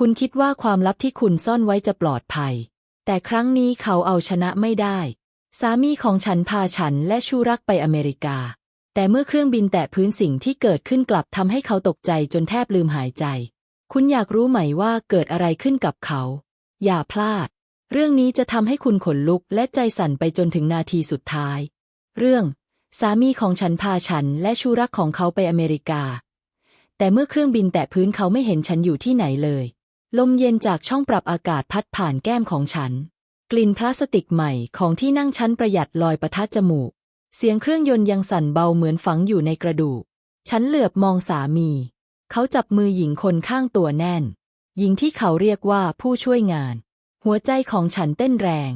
คุณคิดว่าความลับที่คุณซ่อนไว้จะปลอดภัย แต่ครั้งนี้เขาเอาชนะไม่ได้ สามีของฉันพาฉันและชูรักไปอเมริกา แต่เมื่อเครื่องบินแตะพื้นสิ่งที่เกิดขึ้นกลับทำให้เขาตกใจจนแทบลืมหายใจ คุณอยากรู้ไหมว่าเกิดอะไรขึ้นกับเขา อย่าพลาด เรื่องนี้จะทำให้คุณขนลุกและใจสั่นไปจนถึงนาทีสุดท้าย เรื่องสามีของฉันพาฉันและชูรักของเขาไปอเมริกา แต่เมื่อเครื่องบินแตะพื้นเขาไม่เห็นฉันอยู่ที่ไหนเลย ลมเย็นจากช่องปรับอากาศพัดผ่านแก้มของฉัน กลิ่นพลาสติกใหม่ของที่นั่งชั้นประหยัดลอยประทัดจมูก เสียงเครื่องยนต์ยังสั่นเบาเหมือนฝังอยู่ในกระดูก ฉันเหลือบมองสามี เขาจับมือหญิงคนข้างตัวแน่น หญิงที่เขาเรียกว่าผู้ช่วยงาน หัวใจของฉันเต้นแรง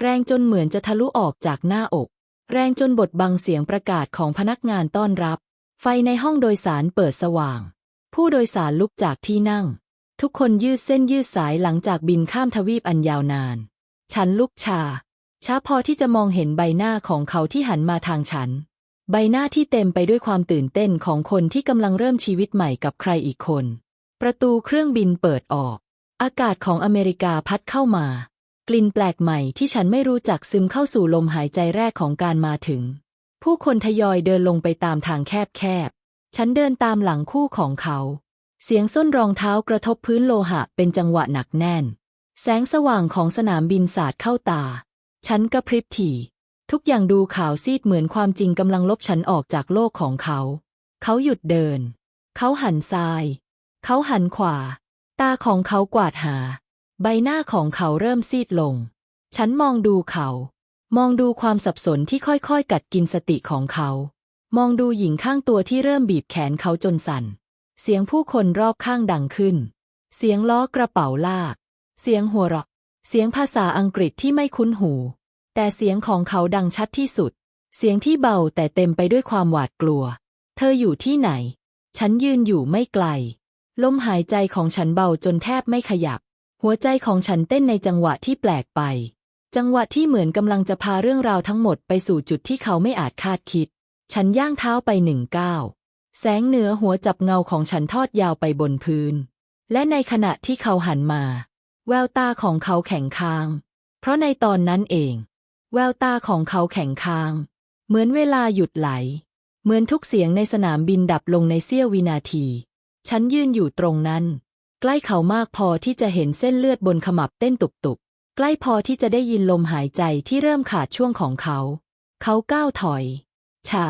แรงจนเหมือนจะทะลุออกจากหน้าอก แรงจนบทบังเสียงประกาศของพนักงานต้อนรับ ไฟในห้องโดยสารเปิดสว่าง ผู้โดยสารลุกจากที่นั่ง ทุกคนยืดเส้นยืดสายหลังจากบินข้ามทวีปอันยาวนาน ฉันลุกชา ช้าพอที่จะมองเห็นใบหน้าของเขาที่หันมาทางฉัน ใบหน้าที่เต็มไปด้วยความตื่นเต้นของคนที่กำลังเริ่มชีวิตใหม่กับใครอีกคน ประตูเครื่องบินเปิดออก อากาศของอเมริกาพัดเข้ามากลิ่นแปลกใหม่ที่ฉันไม่รู้จักซึมเข้าสู่ลมหายใจแรกของการมาถึง ผู้คนทยอยเดินลงไปตามทางแคบๆ ฉันเดินตามหลังคู่ของเขา เสียงส้นรองเท้ากระทบพื้นโลหะเป็นจังหวะหนักแน่น แสงสว่างของสนามบินสาดเข้าตา ฉันกระพริบถี่ ทุกอย่างดูขาวซีดเหมือนความจริงกำลังลบฉันออกจากโลกของเขา เขาหยุดเดิน เขาหันซ้าย เขาหันขวา ตาของเขากวาดหา ใบหน้าของเขาเริ่มซีดลง ฉันมองดูเขา มองดูความสับสนที่ค่อยๆ กัดกินสติของเขา มองดูหญิงข้างตัวที่เริ่มบีบแขนเขาจนสั่น เสียงผู้คนรอบข้างดังขึ้น เสียงล้อกระเป๋าลาก เสียงหัวเราะ เสียงภาษาอังกฤษที่ไม่คุ้นหู แต่เสียงของเขาดังชัดที่สุด เสียงที่เบาแต่เต็มไปด้วยความหวาดกลัว เธออยู่ที่ไหน ฉันยืนอยู่ไม่ไกล ลมหายใจของฉันเบาจนแทบไม่ขยับ หัวใจของฉันเต้นในจังหวะที่แปลกไป จังหวะที่เหมือนกำลังจะพาเรื่องราวทั้งหมดไปสู่จุดที่เขาไม่อาจคาดคิด ฉันย่างเท้าไปหนึ่งก้าว แสงเหนือหัวจับเงาของฉันทอดยาวไปบนพื้น และในขณะที่เขาหันมา แววตาของเขาแข็งค้าง เพราะในตอนนั้นเอง แววตาของเขาแข็งค้าง เหมือนเวลาหยุดไหล เหมือนทุกเสียงในสนามบินดับลงในเสี้ยววินาที ฉันยืนอยู่ตรงนั้น ใกล้เขามากพอที่จะเห็นเส้นเลือดบนขมับเต้นตุบๆ ใกล้พอที่จะได้ยินลมหายใจที่เริ่มขาดช่วงของเขา เขาก้าวถอย ชา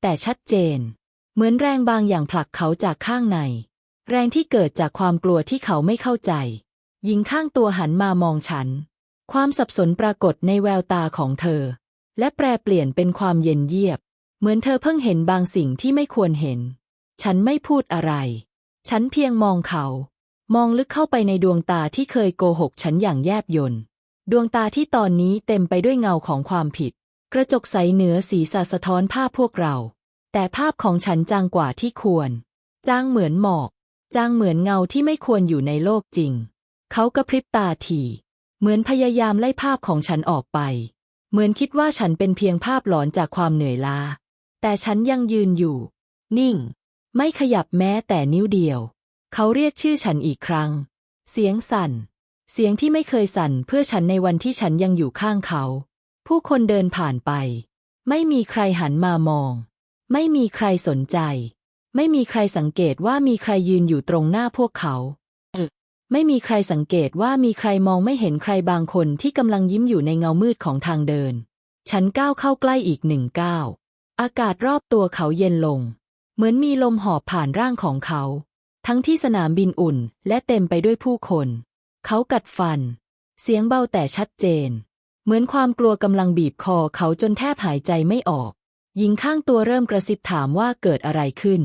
แต่ชัดเจน เหมือนแรงบางอย่างผลักเขาจากข้างใน แรงที่เกิดจากความกลัวที่เขาไม่เข้าใจ หญิงข้างตัวหันมามองฉัน ความสับสนปรากฏในแววตาของเธอ และแปรเปลี่ยนเป็นความเย็นเยียบ เหมือนเธอเพิ่งเห็นบางสิ่งที่ไม่ควรเห็น ฉันไม่พูดอะไร ฉันเพียงมองเขา มองลึกเข้าไปในดวงตาที่เคยโกหกฉันอย่างแยบยลดวงตาที่ตอนนี้เต็มไปด้วยเงาของความผิด กระจกใสเหนือสีสาสะท้อนภาพพวกเรา แต่ภาพของฉันจางกว่าที่ควร จางเหมือนหมอก จางเหมือนเงาที่ไม่ควรอยู่ในโลกจริง เขากระพริบตาถี่เหมือนพยายามไล่ภาพของฉันออกไป เหมือนคิดว่าฉันเป็นเพียงภาพหลอนจากความเหนื่อยล้า แต่ฉันยังยืนอยู่ นิ่ง ไม่ขยับแม้แต่นิ้วเดียว เขาเรียกชื่อฉันอีกครั้ง เสียงสั่น เสียงที่ไม่เคยสั่นเพื่อฉันในวันที่ฉันยังอยู่ข้างเขา ผู้คนเดินผ่านไป ไม่มีใครหันมามอง ไม่มีใครสนใจ ไม่มีใครสังเกตว่ามีใครยืนอยู่ตรงหน้าพวกเขาเออไม่มีใครสังเกตว่ามีใครมองไม่เห็นใครบางคนที่กำลังยิ้มอยู่ในเงามืดของทางเดิน ฉันก้าวเข้าใกล้อีกหนึ่งก้าวอากาศรอบตัวเขาเย็นลง เหมือนมีลมหอบผ่านร่างของเขา ทั้งที่สนามบินอุ่นและเต็มไปด้วยผู้คน เขากัดฟัน เสียงเบาแต่ชัดเจน เหมือนความกลัวกำลังบีบคอเขาจนแทบหายใจไม่ออก หญิงข้างตัวเริ่มกระซิบถามว่าเกิดอะไรขึ้น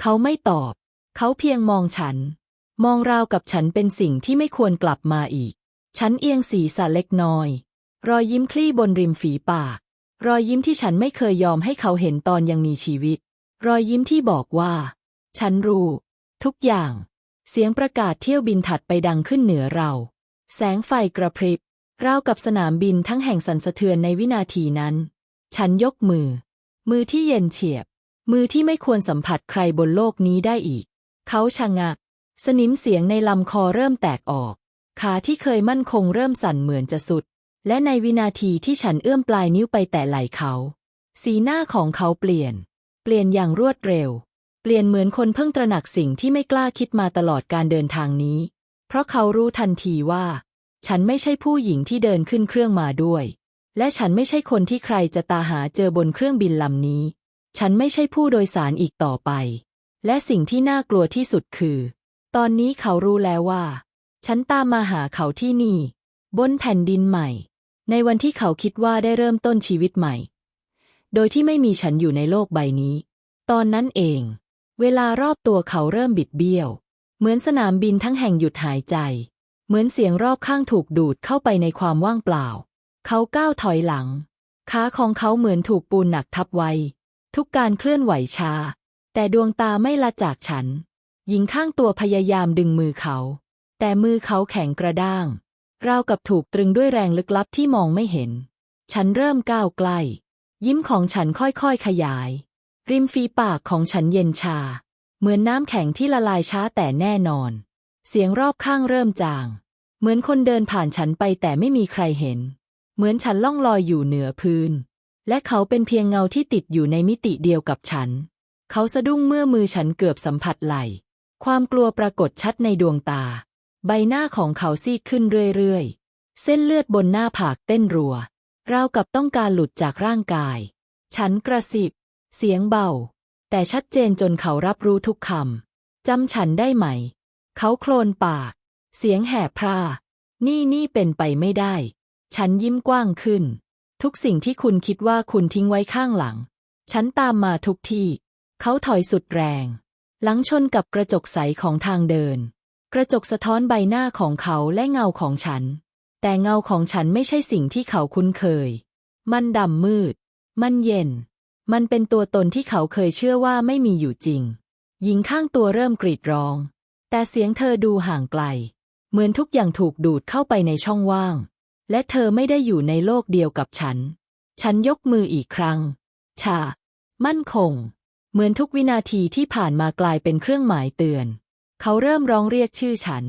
เขาไม่ตอบ เขาเพียงมองฉัน มองราวกับฉันเป็นสิ่งที่ไม่ควรกลับมาอีก ฉันเอียงศีรษะเล็กน้อย รอยยิ้มคลี่บนริมฝีปาก รอยยิ้มที่ฉันไม่เคยยอมให้เขาเห็นตอนยังมีชีวิต รอยยิ้มที่บอกว่า ฉันรู้ ทุกอย่าง เสียงประกาศเที่ยวบินถัดไปดังขึ้นเหนือเรา แสงไฟกระพริบราวกับสนามบินทั้งแห่งสั่นสะเทือนในวินาทีนั้น ฉันยกมือ มือที่เย็นเฉียบ มือที่ไม่ควรสัมผัสใครบนโลกนี้ได้อีก เขาชะงัก สนิมเสียงในลำคอเริ่มแตกออก ขาที่เคยมั่นคงเริ่มสั่นเหมือนจะสุด และในวินาทีที่ฉันเอื้อมปลายนิ้วไปแตะไหล่เขา สีหน้าของเขาเปลี่ยน เปลี่ยนอย่างรวดเร็ว เปลี่ยนเหมือนคนเพิ่งตระหนักสิ่งที่ไม่กล้าคิดมาตลอดการเดินทางนี้ เพราะเขารู้ทันทีว่า ฉันไม่ใช่ผู้หญิงที่เดินขึ้นเครื่องมาด้วย และฉันไม่ใช่คนที่ใครจะตาหาเจอบนเครื่องบินลำนี้ ฉันไม่ใช่ผู้โดยสารอีกต่อไป และสิ่งที่น่ากลัวที่สุดคือ ตอนนี้เขารู้แล้วว่า ฉันตามมาหาเขาที่นี่ บนแผ่นดินใหม่ ในวันที่เขาคิดว่าได้เริ่มต้นชีวิตใหม่ โดยที่ไม่มีฉันอยู่ในโลกใบนี้ ตอนนั้นเอง เวลารอบตัวเขาเริ่มบิดเบี้ยว เหมือนสนามบินทั้งแห่งหยุดหายใจ เหมือนเสียงรอบข้างถูกดูดเข้าไปในความว่างเปล่า เขาก้าวถอยหลัง ขาของเขาเหมือนถูกปูนหนักทับไว้ ทุกการเคลื่อนไหวช้าแต่ดวงตาไม่ละจากฉัน หญิงข้างตัวพยายามดึงมือเขา แต่มือเขาแข็งกระด้าง ราวกับถูกตรึงด้วยแรงลึกลับที่มองไม่เห็น ฉันเริ่มก้าวใกล้ ยิ้มของฉันค่อยๆขยาย ริมฝีปากของฉันเย็นชา เหมือนน้ำแข็งที่ละลายช้าแต่แน่นอน เสียงรอบข้างเริ่มจาง เหมือนคนเดินผ่านฉันไปแต่ไม่มีใครเห็น เหมือนฉันล่องลอยอยู่เหนือพื้น และเขาเป็นเพียงเงาที่ติดอยู่ในมิติเดียวกับฉัน เขาสะดุ้งเมื่อมือฉันเกือบสัมผัสไหล่ ความกลัวปรากฏชัดในดวงตา ใบหน้าของเขาซีดขึ้นเรื่อยๆ เส้นเลือดบนหน้าผากเต้นรัว ราวกับต้องการหลุดจากร่างกาย ฉันกระสิบ เสียงเบา แต่ชัดเจนจนเขารับรู้ทุกคำจำฉันได้ไหม เขาโคลนปาก เสียงแหบพร่านี่นี่เป็นไปไม่ได้ ฉันยิ้มกว้างขึ้น ทุกสิ่งที่คุณคิดว่าคุณทิ้งไว้ข้างหลัง ฉันตามมาทุกที่ เขาถอยสุดแรง หลังชนกับกระจกใสของทางเดิน กระจกสะท้อนใบหน้าของเขาและเงาของฉัน แต่เงาของฉันไม่ใช่สิ่งที่เขาคุ้นเคย มันดำมืด มันเย็น มันเป็นตัวตนที่เขาเคยเชื่อว่าไม่มีอยู่จริง หญิงข้างตัวเริ่มกรีดร้อง แต่เสียงเธอดูห่างไกล เหมือนทุกอย่างถูกดูดเข้าไปในช่องว่าง และเธอไม่ได้อยู่ในโลกเดียวกับฉัน ฉันยกมืออีกครั้ง ชา มั่นคง เหมือนทุกวินาทีที่ผ่านมากลายเป็นเครื่องหมายเตือน เขาเริ่มร้องเรียกชื่อฉัน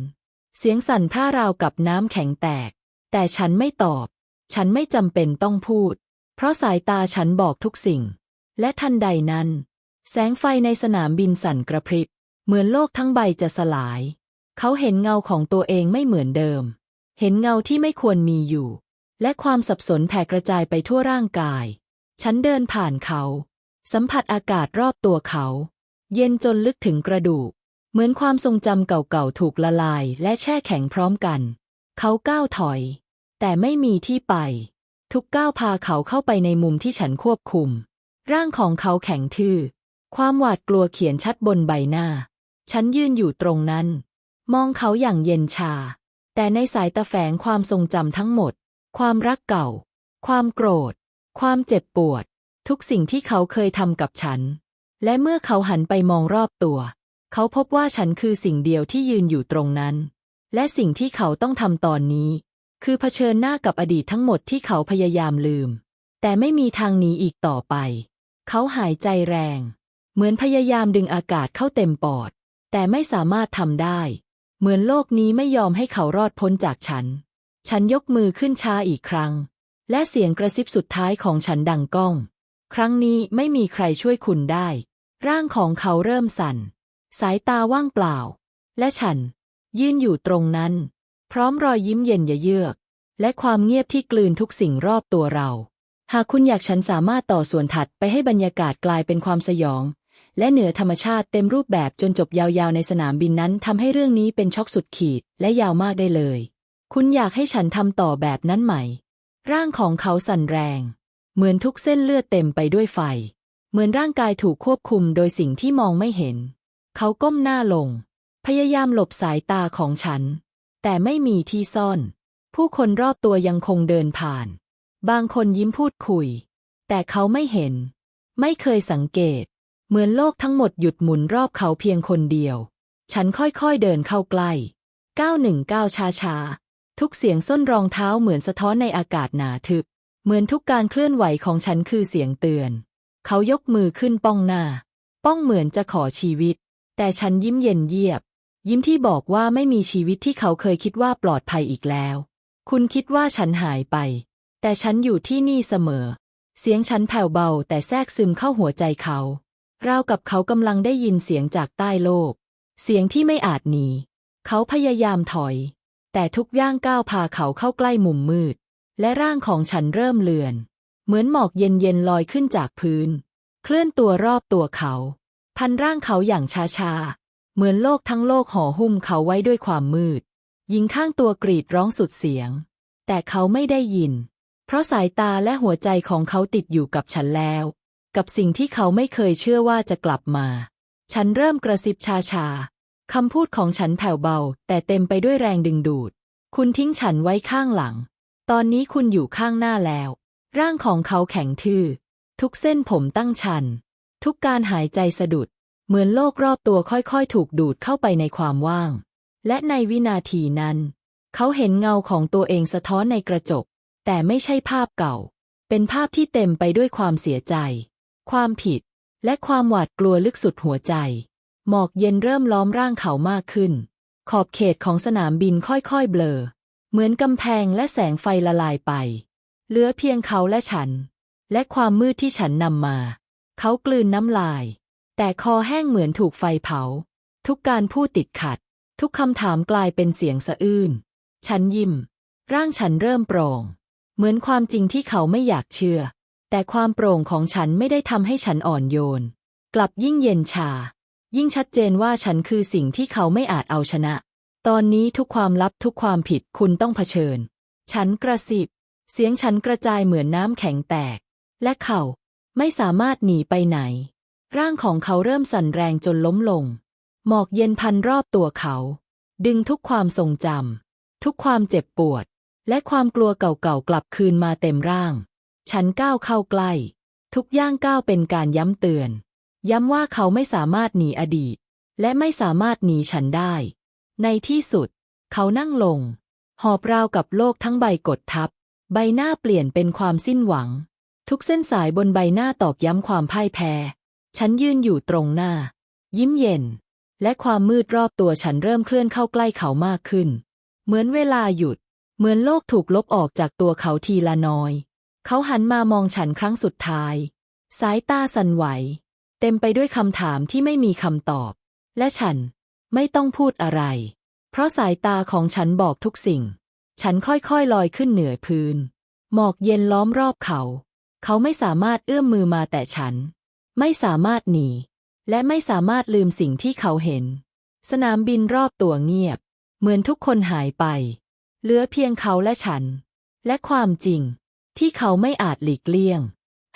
เสียงสั่นพร่าราวกับน้ำแข็งแตก แต่ฉันไม่ตอบ ฉันไม่จำเป็นต้องพูด เพราะสายตาฉันบอกทุกสิ่ง และทันใดนั้น แสงไฟในสนามบินสั่นกระพริบ เหมือนโลกทั้งใบจะสลาย เขาเห็นเงาของตัวเองไม่เหมือนเดิม เห็นเงาที่ไม่ควรมีอยู่ และความสับสนแผ่กระจายไปทั่วร่างกาย ฉันเดินผ่านเขา สัมผัสอากาศรอบตัวเขา เย็นจนลึกถึงกระดูก เหมือนความทรงจำเก่าๆถูกละลายและแช่แข็งพร้อมกัน เขาก้าวถอย แต่ไม่มีที่ไป ทุกก้าวพาเขาเข้าไปในมุมที่ฉันควบคุม ร่างของเขาแข็งทื่อ ความหวาดกลัวเขียนชัดบนใบหน้า ฉันยืนอยู่ตรงนั้น มองเขาอย่างเย็นชา แต่ในสายตาแฝงความทรงจำทั้งหมด ความรักเก่า ความโกรธ ความเจ็บปวด ทุกสิ่งที่เขาเคยทำกับฉัน และเมื่อเขาหันไปมองรอบตัว เขาพบว่าฉันคือสิ่งเดียวที่ยืนอยู่ตรงนั้น และสิ่งที่เขาต้องทำตอนนี้ คือเผชิญหน้ากับอดีตทั้งหมดที่เขาพยายามลืม แต่ไม่มีทางหนีอีกต่อไป เขาหายใจแรง เหมือนพยายามดึงอากาศเข้าเต็มปอด แต่ไม่สามารถทำได้ เหมือนโลกนี้ไม่ยอมให้เขารอดพ้นจากฉัน ฉันยกมือขึ้นช้าอีกครั้ง และเสียงกระซิบสุดท้ายของฉันดังก้อง ครั้งนี้ไม่มีใครช่วยคุณได้ ร่างของเขาเริ่มสั่น สายตาว่างเปล่า และฉัน ยืนอยู่ตรงนั้น พร้อมรอยยิ้มเย็นเยือก และความเงียบที่กลืนทุกสิ่งรอบตัวเรา หากคุณอยากฉันสามารถต่อส่วนถัดไปให้บรรยากาศกลายเป็นความสยอง และเหนือธรรมชาติเต็มรูปแบบจนจบยาวๆในสนามบินนั้นทำให้เรื่องนี้เป็นช็อกสุดขีดและยาวมากได้เลย คุณอยากให้ฉันทำต่อแบบนั้นไหม ร่างของเขาสั่นแรง เหมือนทุกเส้นเลือดเต็มไปด้วยไฟ เหมือนร่างกายถูกควบคุมโดยสิ่งที่มองไม่เห็น เขาก้มหน้าลง พยายามหลบสายตาของฉัน แต่ไม่มีที่ซ่อน ผู้คนรอบตัวยังคงเดินผ่าน บางคนยิ้มพูดคุย แต่เขาไม่เห็น ไม่เคยสังเกต เหมือนโลกทั้งหมดหยุดหมุนรอบเขาเพียงคนเดียว ฉันค่อยๆเดินเข้าใกล้ก้าวหนึ่งก้าวช้าๆทุกเสียงส้นรองเท้าเหมือนสะท้อนในอากาศหนาทึบ เหมือนทุกการเคลื่อนไหวของฉันคือเสียงเตือน เขายกมือขึ้นป้องหน้า ป้องเหมือนจะขอชีวิต แต่ฉันยิ้มเย็นเยียบ ยิ้มที่บอกว่าไม่มีชีวิตที่เขาเคยคิดว่าปลอดภัยอีกแล้ว คุณคิดว่าฉันหายไป แต่ฉันอยู่ที่นี่เสมอ เสียงฉันแผ่วเบาแต่แทรกซึมเข้าหัวใจเขา ราวกับเขากำลังได้ยินเสียงจากใต้โลก เสียงที่ไม่อาจหนี เขาพยายามถอย แต่ทุกย่างก้าวพาเขาเข้าใกล้มุมมืด และร่างของฉันเริ่มเลือน เหมือนหมอกเย็นๆลอยขึ้นจากพื้น เคลื่อนตัวรอบตัวเขา พันร่างเขาอย่างช้าๆ เหมือนโลกทั้งโลกห่อหุ้มเขาไว้ด้วยความมืด หญิงข้างตัวกรีดร้องสุดเสียง แต่เขาไม่ได้ยิน เพราะสายตาและหัวใจของเขาติดอยู่กับฉันแล้ว กับสิ่งที่เขาไม่เคยเชื่อว่าจะกลับมา ฉันเริ่มกระซิบชาๆคำพูดของฉันแผ่วเบา แต่เต็มไปด้วยแรงดึงดูด คุณทิ้งฉันไว้ข้างหลัง ตอนนี้คุณอยู่ข้างหน้าแล้ว ร่างของเขาแข็งทื่อ ทุกเส้นผมตั้งชัน ทุกการหายใจสะดุด เหมือนโลกรอบตัวค่อยๆ ถูกดูดเข้าไปในความว่าง และในวินาทีนั้น เขาเห็นเงาของตัวเองสะท้อนในกระจก แต่ไม่ใช่ภาพเก่า เป็นภาพที่เต็มไปด้วยความเสียใจ ความผิด และความหวาดกลัวลึกสุดหัวใจ หมอกเย็นเริ่มล้อมร่างเขามากขึ้น ขอบเขตของสนามบินค่อยๆเบลอ เหมือนกำแพงและแสงไฟละลายไป เหลือเพียงเขาและฉัน และความมืดที่ฉันนำมา เขากลืนน้ำลาย แต่คอแห้งเหมือนถูกไฟเผา ทุกการพูดติดขัด ทุกคำถามกลายเป็นเสียงสะอื้น ฉันยิ้ม ร่างฉันเริ่มโปร่ง เหมือนความจริงที่เขาไม่อยากเชื่อ แต่ความโปร่งของฉันไม่ได้ทำให้ฉันอ่อนโยน กลับยิ่งเย็นชา ยิ่งชัดเจนว่าฉันคือสิ่งที่เขาไม่อาจเอาชนะ ตอนนี้ทุกความลับทุกความผิดคุณต้องเผชิญ ฉันกระสิบ เสียงฉันกระจายเหมือนน้ำแข็งแตก และเขาไม่สามารถหนีไปไหน ร่างของเขาเริ่มสั่นแรงจนล้มลง หมอกเย็นพันรอบตัวเขา ดึงทุกความทรงจำทุกความเจ็บปวด และความกลัวเก่าๆกลับคืนมาเต็มร่าง ฉันก้าวเข้าใกล้ ทุกย่างก้าวเป็นการย้ำเตือน ย้ำว่าเขาไม่สามารถหนีอดีต และไม่สามารถหนีฉันได้ ในที่สุด เขานั่งลง หอบราวกับโลกทั้งใบกดทับ ใบหน้าเปลี่ยนเป็นความสิ้นหวัง ทุกเส้นสายบนใบหน้าตอกย้ำความพ่ายแพ้ ฉันยืนอยู่ตรงหน้า ยิ้มเย็น และความมืดรอบตัวฉันเริ่มเคลื่อนเข้าใกล้เขามากขึ้น เหมือนเวลาหยุด เหมือนโลกถูกลบออกจากตัวเขาทีละน้อย เขาหันมามองฉันครั้งสุดท้าย สายตาสั่นไหว เต็มไปด้วยคำถามที่ไม่มีคำตอบ และฉันไม่ต้องพูดอะไร เพราะสายตาของฉันบอกทุกสิ่ง ฉันค่อยๆลอยขึ้นเหนือพื้น หมอกเย็นล้อมรอบเขา เขาไม่สามารถเอื้อมมือมาแต่ฉัน ไม่สามารถหนี และไม่สามารถลืมสิ่งที่เขาเห็น สนามบินรอบตัวเงียบ เหมือนทุกคนหายไป เหลือเพียงเขาและฉัน และความจริง ที่เขาไม่อาจหลีกเลี่ยง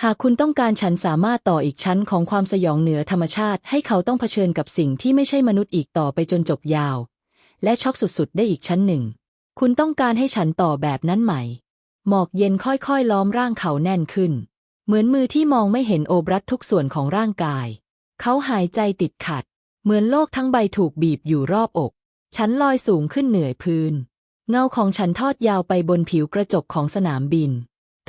หากคุณต้องการฉันสามารถต่ออีกชั้นของความสยองเหนือธรรมชาติ ให้เขาต้องเผชิญกับสิ่งที่ไม่ใช่มนุษย์อีกต่อไปจนจบยาว และช็อกสุดๆ ได้อีกชั้นหนึ่ง คุณต้องการให้ฉันต่อแบบนั้นไหม หมอกเย็นค่อยๆ ล้อมร่างเขาแน่นขึ้น เหมือนมือที่มองไม่เห็นโอบรัดทุกส่วนของร่างกาย เขาหายใจติดขัด เหมือนโลกทั้งใบถูกบีบอยู่รอบอก ฉันลอยสูงขึ้นเหนือพื้น เงาของฉันทอดยาวไปบนผิวกระจกของสนามบิน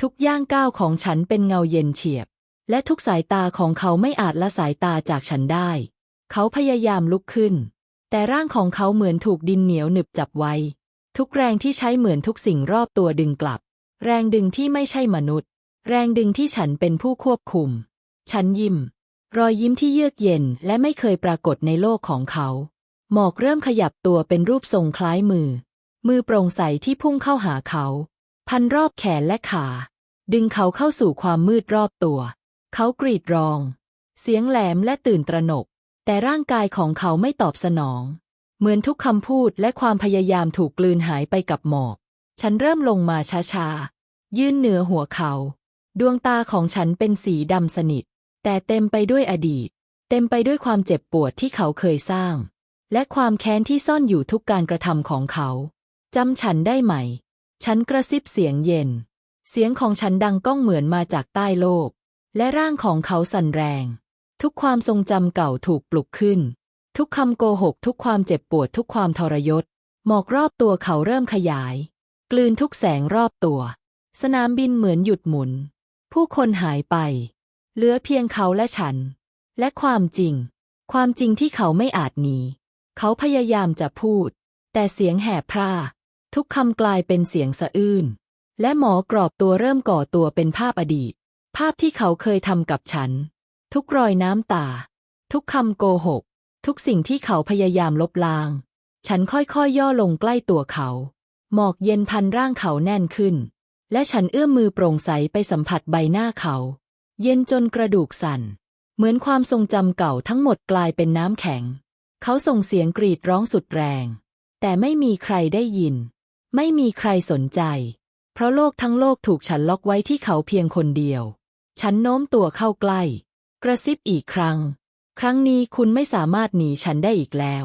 ทุกย่างก้าวของฉันเป็นเงาเย็นเฉียบ และทุกสายตาของเขาไม่อาจละสายตาจากฉันได้ เขาพยายามลุกขึ้น แต่ร่างของเขาเหมือนถูกดินเหนียวหนึบจับไว้ ทุกแรงที่ใช้เหมือนทุกสิ่งรอบตัวดึงกลับ แรงดึงที่ไม่ใช่มนุษย์ แรงดึงที่ฉันเป็นผู้ควบคุม ฉันยิ้ม รอยยิ้มที่เยือกเย็นและไม่เคยปรากฏในโลกของเขา หมอกเริ่มขยับตัวเป็นรูปทรงคล้ายมือ มือโปร่งใสที่พุ่งเข้าหาเขา พันรอบแขนและขา ดึงเขาเข้าสู่ความมืดรอบตัว เขากรีดร้อง เสียงแหลมและตื่นตระหนก แต่ร่างกายของเขาไม่ตอบสนอง เหมือนทุกคำพูดและความพยายามถูกกลืนหายไปกับหมอก ฉันเริ่มลงมาช้าๆ ยื่นเหนือหัวเขา ดวงตาของฉันเป็นสีดำสนิท แต่เต็มไปด้วยอดีต เต็มไปด้วยความเจ็บปวดที่เขาเคยสร้าง และความแค้นที่ซ่อนอยู่ทุกการกระทำของเขาจำฉันได้ไหม ฉันกระซิบเสียงเย็น เสียงของฉันดังก้องเหมือนมาจากใต้โลก และร่างของเขาสั่นแรง ทุกความทรงจำเก่าถูกปลุกขึ้น ทุกคำโกหก ทุกความเจ็บปวด ทุกความทรยศ หมอกรอบตัวเขาเริ่มขยาย กลืนทุกแสงรอบตัว สนามบินเหมือนหยุดหมุน ผู้คนหายไป เหลือเพียงเขาและฉัน และความจริง ความจริงที่เขาไม่อาจหนี เขาพยายามจะพูด แต่เสียงแหบพร่า ทุกคำกลายเป็นเสียงสะอื้น และหมอกรอบตัวเริ่มก่อตัวเป็นภาพอดีต ภาพที่เขาเคยทำกับฉัน ทุกรอยน้ำตา ทุกคำโกหก ทุกสิ่งที่เขาพยายามลบล้าง ฉันค่อยๆยย่อลงใกล้ตัวเขา หมอกเย็นพันร่างเขาแน่นขึ้น และฉันเอื้อมมือโปร่งใสไปสัมผัสใบหน้าเขา เย็นจนกระดูกสั่น เหมือนความทรงจำเก่าทั้งหมดกลายเป็นน้ำแข็ง เขาส่งเสียงกรีดร้องสุดแรง แต่ไม่มีใครได้ยิน ไม่มีใครสนใจ เพราะโลกทั้งโลกถูกฉันล็อกไว้ที่เขาเพียงคนเดียว ฉันโน้มตัวเข้าใกล้ กระซิบอีกครั้ง ครั้งนี้คุณไม่สามารถหนีฉันได้อีกแล้ว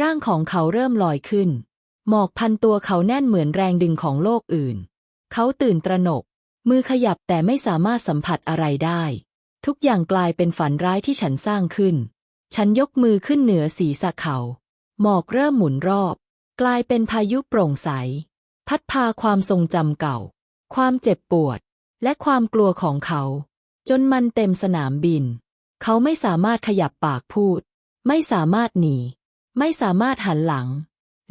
ร่างของเขาเริ่มลอยขึ้น หมอกพันตัวเขาแน่นเหมือนแรงดึงของโลกอื่น เขาตื่นตระหนก มือขยับแต่ไม่สามารถสัมผัสอะไรได้ ทุกอย่างกลายเป็นฝันร้ายที่ฉันสร้างขึ้น ฉันยกมือขึ้นเหนือศีรษะเขา หมอกเริ่มหมุนรอบ กลายเป็นพายุโปร่งใส พัดพาความทรงจำเก่า ความเจ็บปวด และความกลัวของเขา จนมันเต็มสนามบิน เขาไม่สามารถขยับปากพูด ไม่สามารถหนี ไม่สามารถหันหลัง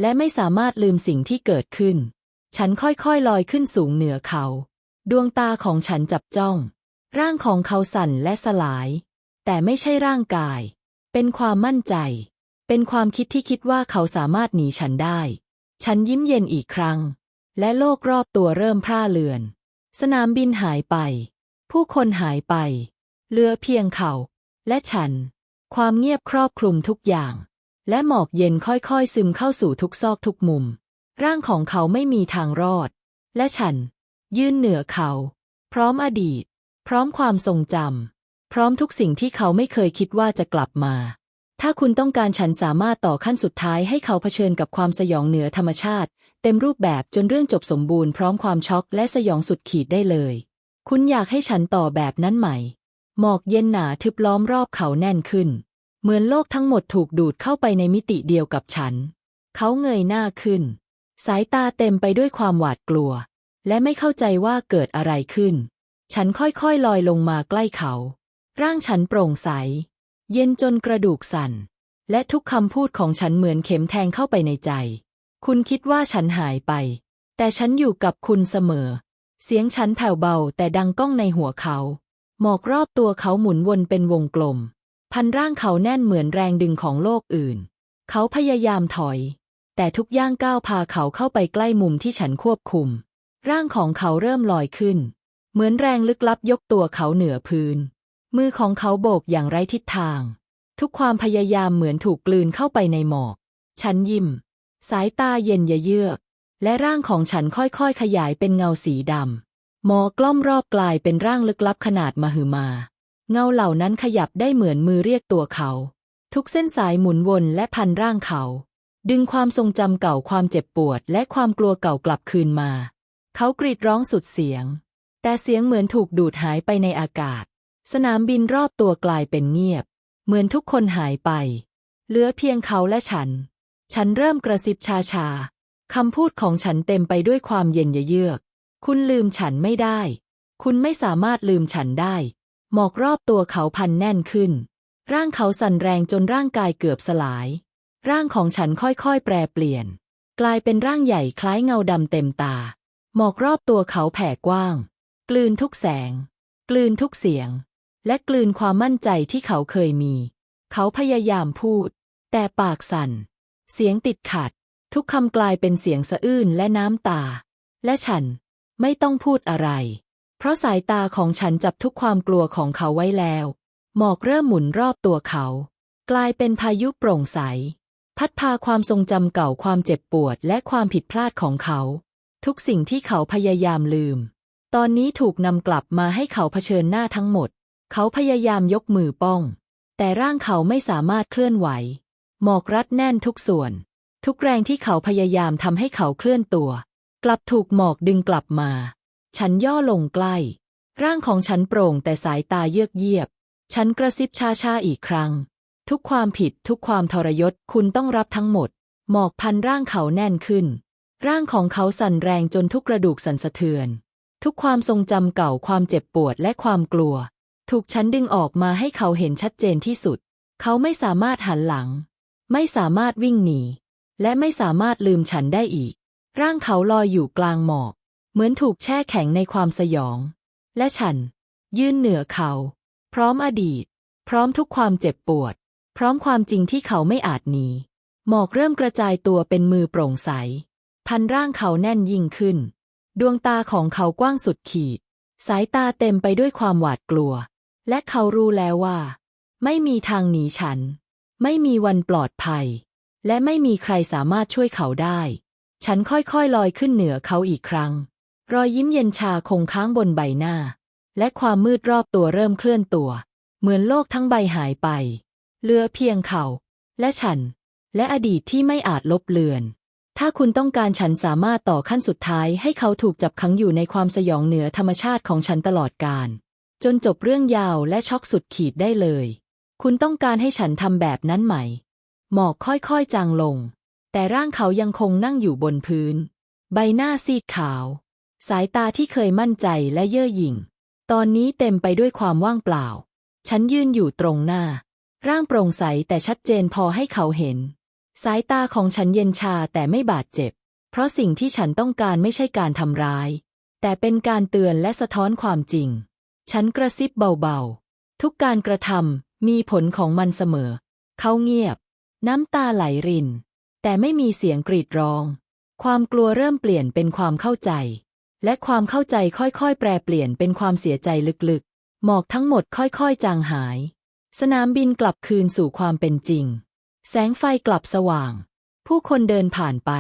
และไม่สามารถลืมสิ่งที่เกิดขึ้น ฉันค่อยๆลอยขึ้นสูงเหนือเขา ดวงตาของฉันจับจ้อง ร่างของเขาสั่นและสลาย แต่ไม่ใช่ร่างกาย เป็นความมั่นใจ เป็นความคิดที่คิดว่าเขาสามารถหนีฉันได้ ฉันยิ้มเย็นอีกครั้ง และโลกรอบตัวเริ่มพร่าเลือน สนามบินหายไป ผู้คนหายไป เหลือเพียงเขา และฉัน ความเงียบครอบคลุมทุกอย่าง และหมอกเย็นค่อยๆ ซึมเข้าสู่ทุกซอกทุกมุม ร่างของเขาไม่มีทางรอด และฉัน ยื่นเหนือเขา พร้อมอดีต พร้อมความทรงจำพร้อมทุกสิ่งที่เขาไม่เคยคิดว่าจะกลับมา ถ้าคุณต้องการฉันสามารถต่อขั้นสุดท้ายให้เขาเผชิญกับความสยองเหนือธรรมชาติ เต็มรูปแบบจนเรื่องจบสมบูรณ์พร้อมความช็อกและสยองสุดขีดได้เลย คุณอยากให้ฉันต่อแบบนั้นไหม หมอกเย็นหนาทึบล้อมรอบเขาแน่นขึ้น เหมือนโลกทั้งหมดถูกดูดเข้าไปในมิติเดียวกับฉัน เขาเงยหน้าขึ้น สายตาเต็มไปด้วยความหวาดกลัว และไม่เข้าใจว่าเกิดอะไรขึ้น ฉันค่อยๆลอยลงมาใกล้เขา ร่างฉันโปร่งใส เย็นจนกระดูกสั่นและทุกคำพูดของฉันเหมือนเข็มแทงเข้าไปในใจ คุณคิดว่าฉันหายไป แต่ฉันอยู่กับคุณเสมอ เสียงฉันแผ่วเบาแต่ดังก้องในหัวเขา หมอกรอบตัวเขาหมุนวนเป็นวงกลม พันร่างเขาแน่นเหมือนแรงดึงของโลกอื่น เขาพยายามถอย แต่ทุกย่างก้าวพาเขาเข้าไปใกล้มุมที่ฉันควบคุม ร่างของเขาเริ่มลอยขึ้น เหมือนแรงลึกลับยกตัวเขาเหนือพื้น มือของเขาโบกอย่างไร้ทิศทาง ทุกความพยายามเหมือนถูกกลืนเข้าไปในหมอก ฉันยิ้ม สายตาเย็นเยือก และร่างของฉันค่อยๆ ขยายเป็นเงาสีดำหมอกล้อมรอบกลายเป็นร่างลึกลับขนาดมหึมา เงาเหล่านั้นขยับได้เหมือนมือเรียกตัวเขา ทุกเส้นสายหมุนวนและพันร่างเขา ดึงความทรงจำเก่าความเจ็บปวด และความกลัวเก่ากลับคืนมา เขากรีดร้องสุดเสียง แต่เสียงเหมือนถูกดูดหายไปในอากาศ สนามบินรอบตัวกลายเป็นเงียบ เหมือนทุกคนหายไป เหลือเพียงเขาและฉัน ฉันเริ่มกระซิบชาชาคำพูดของฉันเต็มไปด้วยความเย็นเยือก คุณลืมฉันไม่ได้ คุณไม่สามารถลืมฉันได้ หมอกรอบตัวเขาพันแน่นขึ้น ร่างเขาสั่นแรงจนร่างกายเกือบสลาย ร่างของฉันค่อยๆ แปรเปลี่ยน กลายเป็นร่างใหญ่คล้ายเงาดำเต็มตา หมอกรอบตัวเขาแผ่กว้าง กลืนทุกแสง กลืนทุกเสียง และกลืนความมั่นใจที่เขาเคยมี เขาพยายามพูด แต่ปากสั่น เสียงติดขัด ทุกคำกลายเป็นเสียงสะอื้นและน้ำตา และฉันไม่ต้องพูดอะไร เพราะสายตาของฉันจับทุกความกลัวของเขาไว้แล้ว หมอกเริ่มหมุนรอบตัวเขา กลายเป็นพายุโปร่งใส พัดพาความทรงจำเก่าความเจ็บปวดและความผิดพลาดของเขา ทุกสิ่งที่เขาพยายามลืม ตอนนี้ถูกนำกลับมาให้เขาเผชิญหน้าทั้งหมด เขาพยายามยกมือป้อง แต่ร่างเขาไม่สามารถเคลื่อนไหว หมอกรัดแน่นทุกส่วน ทุกแรงที่เขาพยายามทำให้เขาเคลื่อนตัว กลับถูกหมอกดึงกลับมา ฉันย่อลงใกล้ ร่างของฉันโปร่งแต่สายตาเยือกเยียบ ฉันกระซิบชาชาอีกครั้ง ทุกความผิดทุกความทรยศคุณต้องรับทั้งหมด หมอกพันร่างเขาแน่นขึ้น ร่างของเขาสั่นแรงจนทุกกระดูกสั่นสะเทือน ทุกความทรงจำเก่าความเจ็บปวดและความกลัว ถูกฉันดึงออกมาให้เขาเห็นชัดเจนที่สุด เขาไม่สามารถหันหลัง ไม่สามารถวิ่งหนี และไม่สามารถลืมฉันได้อีก ร่างเขาลอยอยู่กลางหมอก เหมือนถูกแช่แข็งในความสยอง และฉัน ยืนเหนือเขา พร้อมอดีต พร้อมทุกความเจ็บปวด พร้อมความจริงที่เขาไม่อาจหนีหมอกเริ่มกระจายตัวเป็นมือโปร่งใส พันร่างเขาแน่นยิ่งขึ้น ดวงตาของเขากว้างสุดขีด สายตาเต็มไปด้วยความหวาดกลัว และเขารู้แล้วว่า ไม่มีทางหนีฉัน ไม่มีวันปลอดภัย และไม่มีใครสามารถช่วยเขาได้ ฉันค่อยๆลอยขึ้นเหนือเขาอีกครั้ง รอยยิ้มเย็นชาคงค้างบนใบหน้า และความมืดรอบตัวเริ่มเคลื่อนตัว เหมือนโลกทั้งใบหายไป เหลือเพียงเขา และฉัน และอดีตที่ไม่อาจลบเลือน ถ้าคุณต้องการฉันสามารถต่อขั้นสุดท้ายให้เขาถูกจับขังอยู่ในความสยองเหนือธรรมชาติของฉันตลอดกาลจนจบเรื่องยาวและช็อกสุดขีดได้เลย คุณต้องการให้ฉันทำแบบนั้นไหม หมอกค่อยๆจางลง แต่ร่างเขายังคงนั่งอยู่บนพื้น ใบหน้าซีดขาว สายตาที่เคยมั่นใจและเย่อหยิ่ง ตอนนี้เต็มไปด้วยความว่างเปล่า ฉันยืนอยู่ตรงหน้า ร่างโปร่งใสแต่ชัดเจนพอให้เขาเห็น สายตาของฉันเย็นชาแต่ไม่บาดเจ็บ เพราะสิ่งที่ฉันต้องการไม่ใช่การทำร้าย แต่เป็นการเตือนและสะท้อนความจริง ฉันกระซิบเบาๆ ทุกการกระทำ มีผลของมันเสมอ เขาเงียบ น้ำตาไหลริน แต่ไม่มีเสียงกรีดร้อง ความกลัวเริ่มเปลี่ยนเป็นความเข้าใจ และความเข้าใจค่อยๆ แปรเปลี่ยนเป็นความเสียใจลึกๆ หมอกทั้งหมดค่อยๆ จางหาย สนามบินกลับคืนสู่ความเป็นจริง แสงไฟกลับสว่าง ผู้คนเดินผ่านไป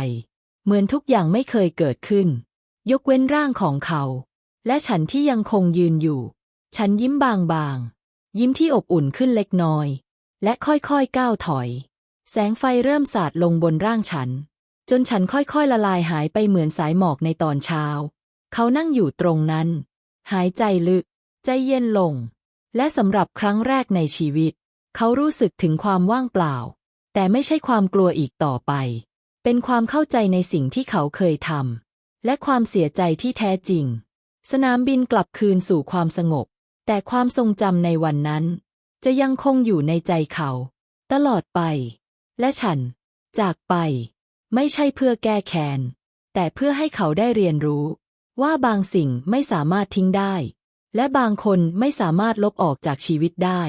เหมือนทุกอย่างไม่เคยเกิดขึ้น ยกเว้นร่างของเขา และฉันที่ยังคงยืนอยู่ ฉันยิ้มบางๆ ยิ้มที่อบอุ่นขึ้นเล็กน้อย และค่อยๆก้าวถอย แสงไฟเริ่มสาดลงบนร่างฉัน จนฉันค่อยๆละลายหายไปเหมือนสายหมอกในตอนเช้า เขานั่งอยู่ตรงนั้น หายใจลึก ใจเย็นลง และสำหรับครั้งแรกในชีวิต เขารู้สึกถึงความว่างเปล่า แต่ไม่ใช่ความกลัวอีกต่อไป เป็นความเข้าใจในสิ่งที่เขาเคยทำและความเสียใจที่แท้จริง สนามบินกลับคืนสู่ความสงบ แต่ความทรงจำในวันนั้น จะยังคงอยู่ในใจเขา ตลอดไป และฉัน จากไป ไม่ใช่เพื่อแก้แค้น แต่เพื่อให้เขาได้เรียนรู้ ว่าบางสิ่งไม่สามารถทิ้งได้ และบางคนไม่สามารถลบออกจากชีวิตได้